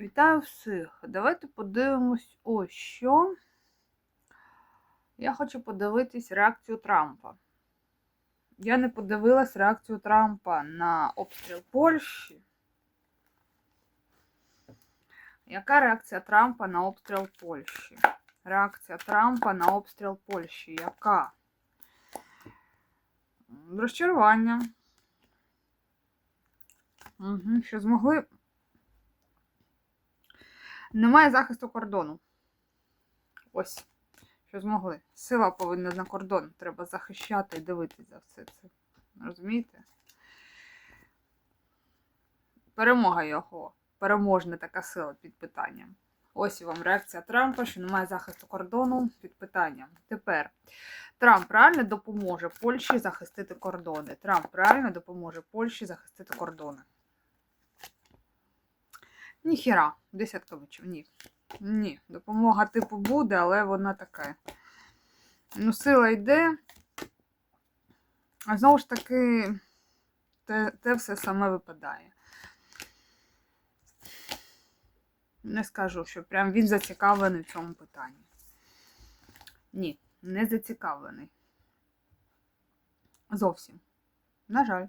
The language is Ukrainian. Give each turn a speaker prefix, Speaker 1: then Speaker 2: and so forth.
Speaker 1: Вітаю всіх. Давайте подивимось ось що. Я хочу подивитись реакцію Трампа. Я не подивилась реакцію Трампа на обстріл Польщі. Яка реакція Трампа на обстріл Польщі? Реакція Трампа на обстріл Польщі. Яка? Розчарування. Угу, що змогли. Немає захисту кордону. Ось, що змогли. Сила повинна на кордон. Треба захищати і дивитися за все це. Розумієте? Перемога його. Переможна така сила під питанням. Ось і вам реакція Трампа, що немає захисту кордону під питанням. Тепер Трамп реально допоможе Польщі захистити кордони. Трамп реально допоможе Польщі захистити кордони. Ніхіра, десятка мечів, ні. Ні, допомога типу буде, але вона така. Ну, сила йде. А знову ж таки, те, те все саме випадає. Не скажу, що прям він зацікавлений в цьому питанні. Ні, не зацікавлений. Зовсім. На жаль.